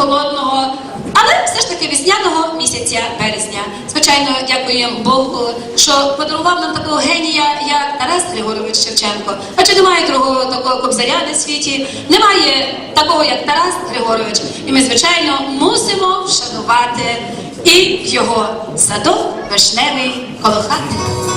Холодного, але все ж таки вісняного місяця березня. Звичайно, дякуємо Богу, що подарував нам такого генія, як Тарас Григорович Шевченко. Адже немає другого такого кобзаря на світі, немає такого, як Тарас Григорович. І ми, звичайно, мусимо вшанувати і його садок вишневий колохатний.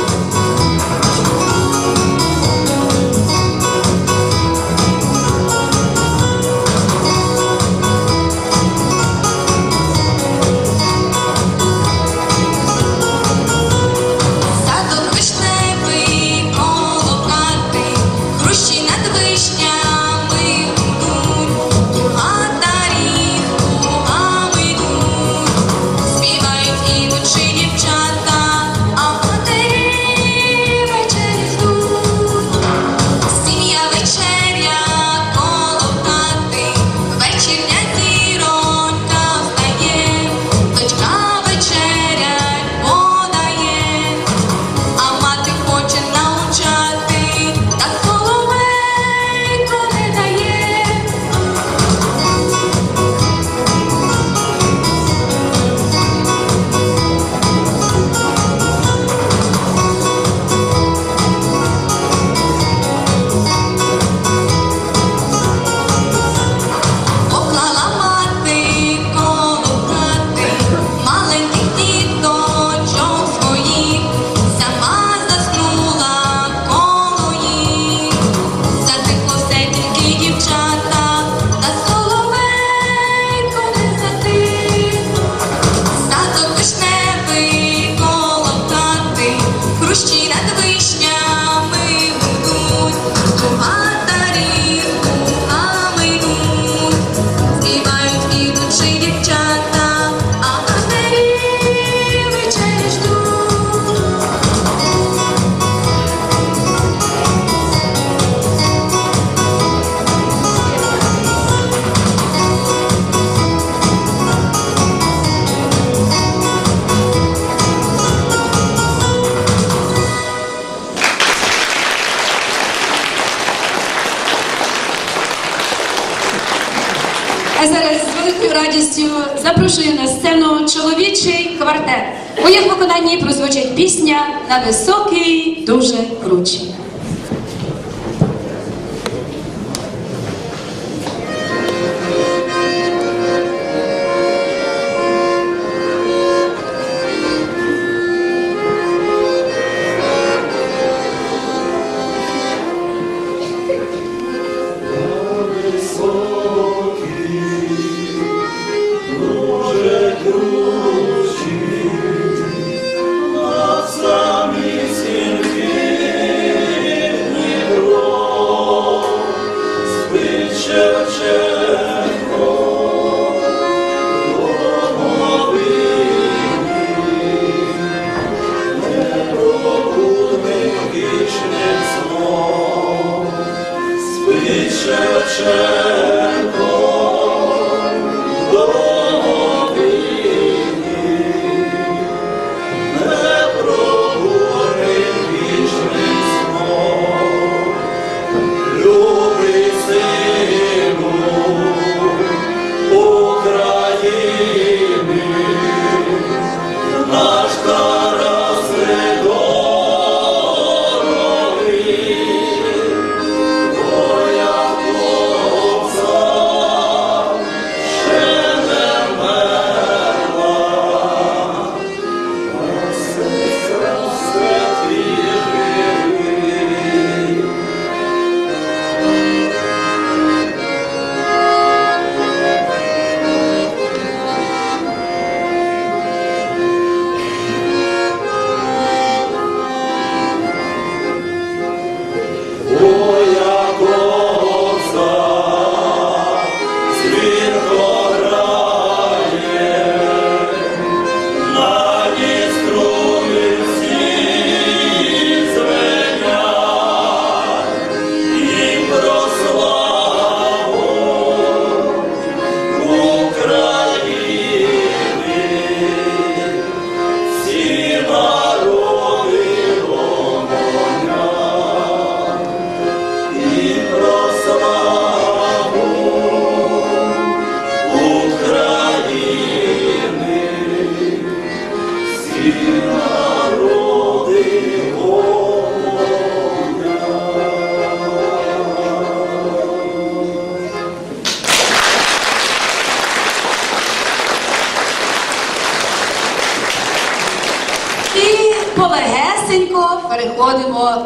квартет. У їх виконанні прозвучить пісня на високий, дуже кручий.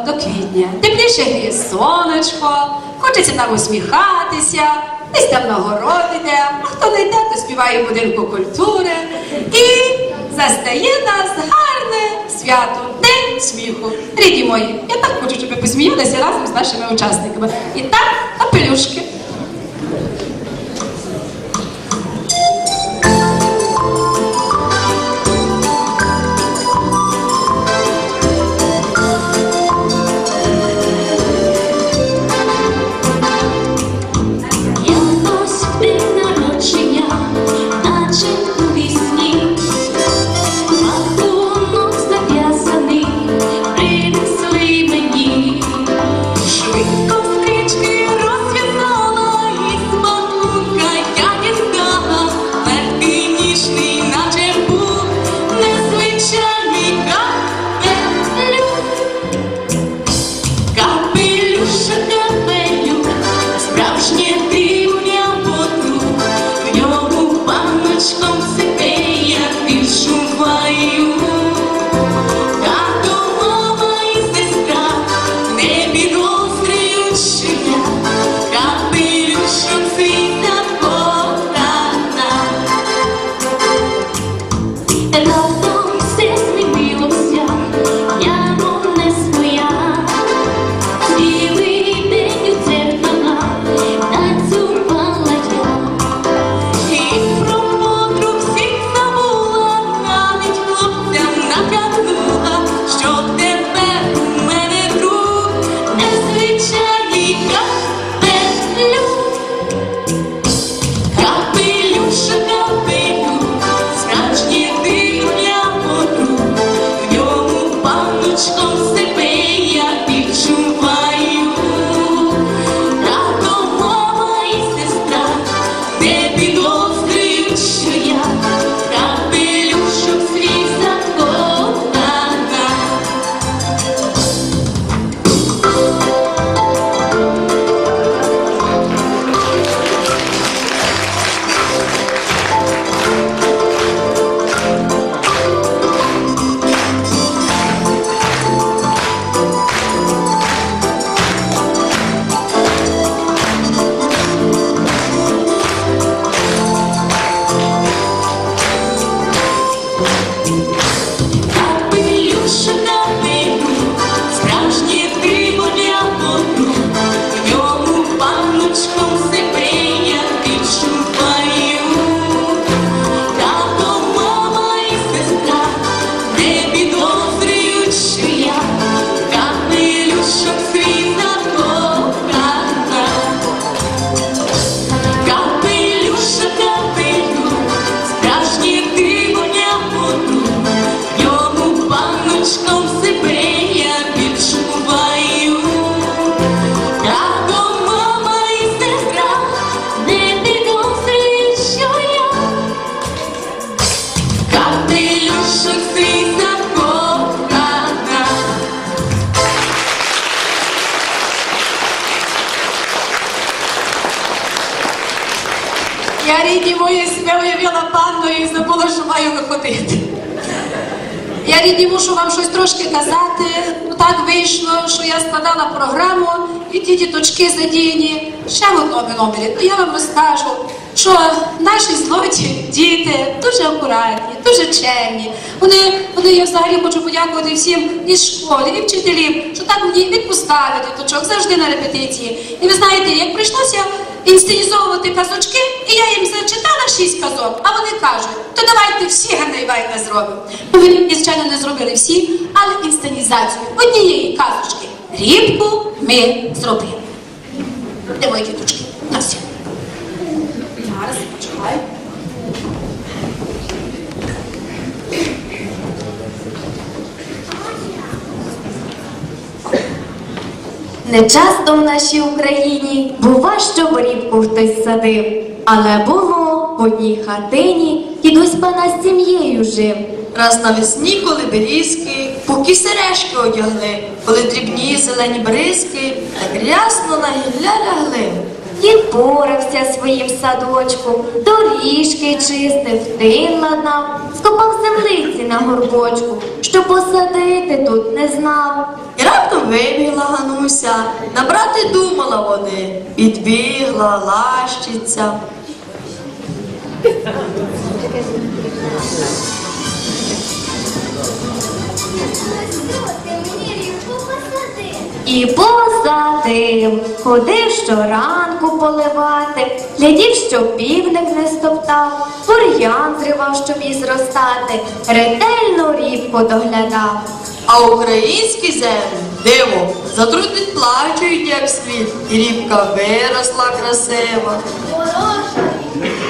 До квітня. Тепліше гріє сонечко, хочеться нам усміхатися, десь там на а хто не йде, то співає в будинку культури. І застає нас гарне свято, День сміху. Рідні мої, я так хочу, щоб ви посміялися разом з нашими учасниками. І так, капелюшки. Рідні мушу вам щось трошки казати. Ну так вийшло, що я складала програму, і ті діточки задіяні ще в одному номері. То я вам розкажу, що наші злоті діти дуже акуратні, дуже чемні. Вони, вони я взагалі хочу подякувати всім із школи, і вчителів, що так мені відпускали діточок завжди на репетиції. І ви знаєте, як прийшлося інсценізовувати казочки, і я їм зачитала шість казок, а вони кажуть, то давайте всі Ганайвайна зробимо. Ну, вони, звичайно, не зробили всі, але інстинізацію однієї казочки рібку ми зробили. Де мої діточки? На всі. Зараз, почекай. Не часто в нашій Україні бува, що борівку хтось садив, але було в одній хатині дідусь пана з сім'єю жив. Раз навесні, коли берізки, поки сережки одягли, коли дрібні зелені бризки, так рясно на гілля лягли. Дід порався своїм садочку, доріжки чистив, тин ладнав, скопав землиці на горбочку, що посадити тут не знав. І раптом вибігла Гануся, набрати думала води, підбігла, лащиться. І посадив, ходив щоранку поливати, глядів, щоб півник не стоптав, бур'ян зривав, щоб їй зростати, ретельно рібку доглядав. А українські землі, диво, затрудить плачуть, як слід, і рібка виросла красива.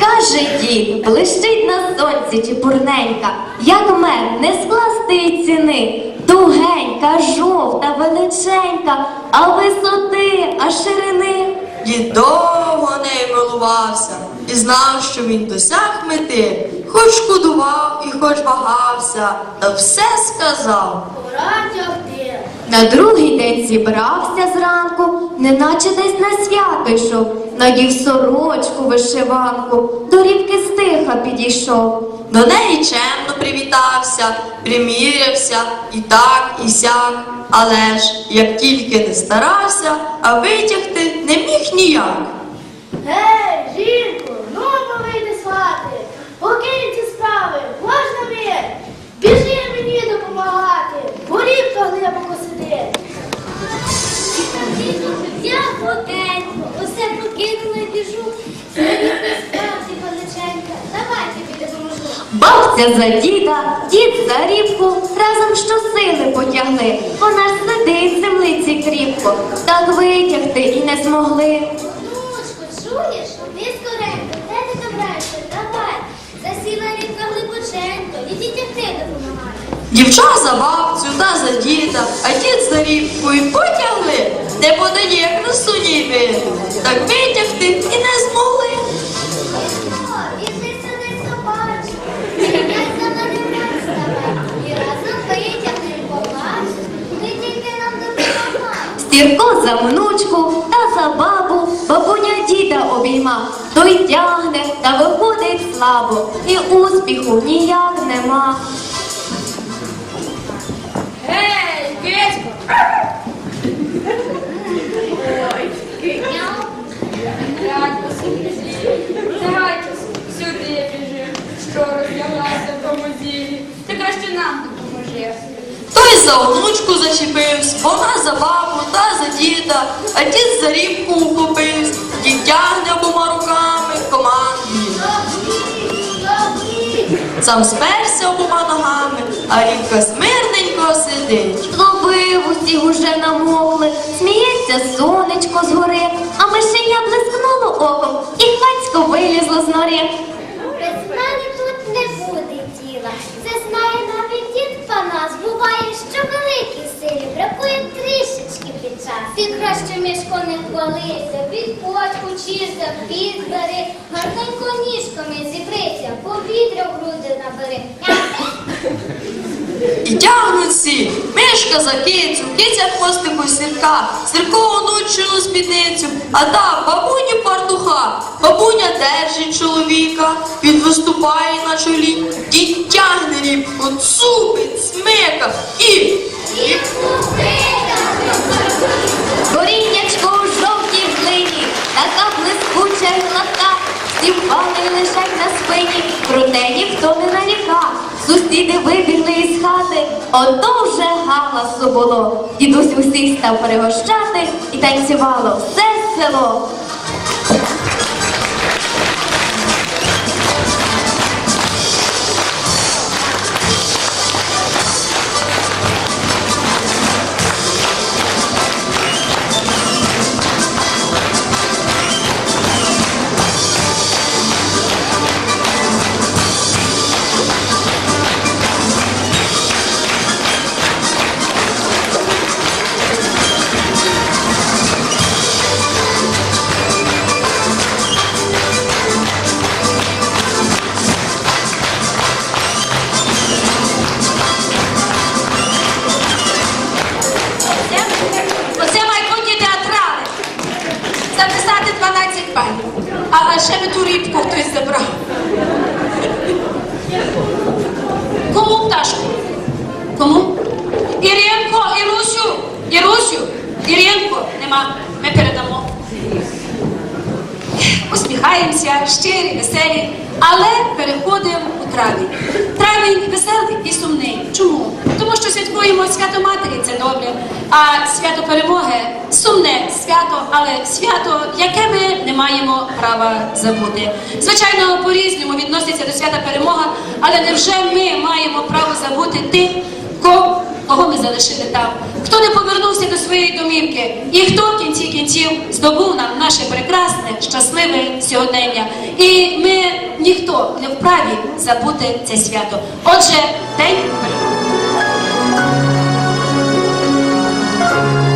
Каже дід, блищить на сонці чепурненька, як мед не скласти ціни, тугенька, жовта, величенька, а висоти, а ширини. Дід довго нею милувався і знав, що він досяг мети, хоч шкодував і хоч вагався, та все сказав. На другий день зібрався зранку, неначе десь на свято йшов, надів сорочку вишиванку, до рібки стиха підійшов. До неї чемно привітався, примірявся і так, і сяк. Але ж як тільки не старався, а витягти не міг ніяк. Гей, жінку, ну вийди з хати, покинь ці справи, можна мир, біжи мені допомагати, Бабця за діда, дід за рібку, разом щосили потягли. Вона ж сидить землиці кріпко, так витягти і не змогли. Внучко, чуєш? Ти скоренько, де ти добраєшся? Давай. Засіла рідка глибоченько, і тягти допомагає. Дівча за бабцю та за діда, а дід за рібкою потягли, не подає красуні видно, так витягти і не змогли. Допомагай. За внучку та за бабу, бабуня діда обійма, той тягне та виходить слабо, і успіху ніяк нема. Гей, кицько! Дядько сюди, дядько сюди біжи, що розляглася в тому зілі. Ти краще нам допоможи. Той за внучку зачепився, вона за бабу та за діда, а дід за рібку ухопився, дід тягне обома руками, командує. Сам сперся обома ногами, а рібка смирненько сидить. Зловив усіх уже намокли, сміється сонечко згори, а мишеня блискнуло оком і хвацько вилізло з нори. Без мене тут не буде діла. Це знає навіть дід Панас. Буває, що великій силі краще не хвалися, під почку чися, під бери, гарненько ніжками зібрися, повітря в груди набери. І тягнуть всі, мишка за кицю, киця хвостику сірка, сірко онучину спідницю, а та бабуні партуха, бабуня держить чоловіка, він виступає на чолі, дід тягне рібку, цупить, смика і глині, така блискуча й гладка, всі впали лежать на спині, проте ніхто не нарікав. Сусіди вибігли із хати, ото вже галасу було. Дідусь усіх став перегощати і танцювало все село. А би ту рібку хтось забрав. Кому пташку? Кому? Іринко, Ірусю, Ірусю, Іринко, нема. Ми передамо. Усміхаємося, щирі, веселі, але переходимо у травень. Травень веселий і сумний. Чому? Що святкуємо свято Матері, це добре, а свято перемоги сумне свято, але свято, яке ми не маємо права забути. Звичайно, по-різному відноситься до свята перемога, але невже ми маємо право забути тих, кого ми залишили там, хто не повернувся до своєї домівки, і хто в кінці кінців здобув нам наше прекрасне, щасливе сьогодення. І ми ніхто не вправі забути це свято. Отже, день перемоги.